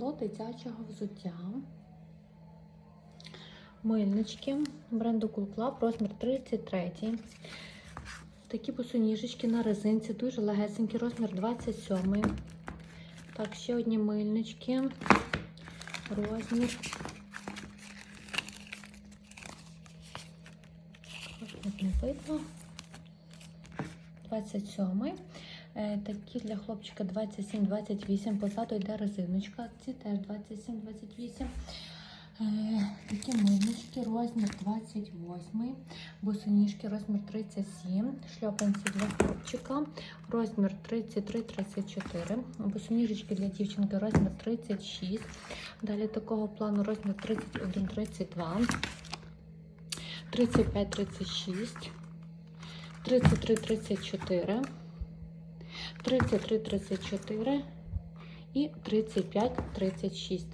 Лот дитячого взуття. Мильнички бренду Club, розмір 33. Такі босоніжечки на резинці, дуже легесенькі, розмір 27. Так, ще одні мильнички. Розмір. Розмір не видно. 27. Е, Такі для хлопчика 27-28. Позаду йде резиночка. Ці теж 27-28. Е, Такі мильнички, розмір 28, босоніжки, розмір 37, шльопанці для хлопчика, розмір 33-34, босоніжечки для дівчинки, розмір 36, далі такого плану розмір 31-32, 35-36, 33-34, 33-34 і 35-36.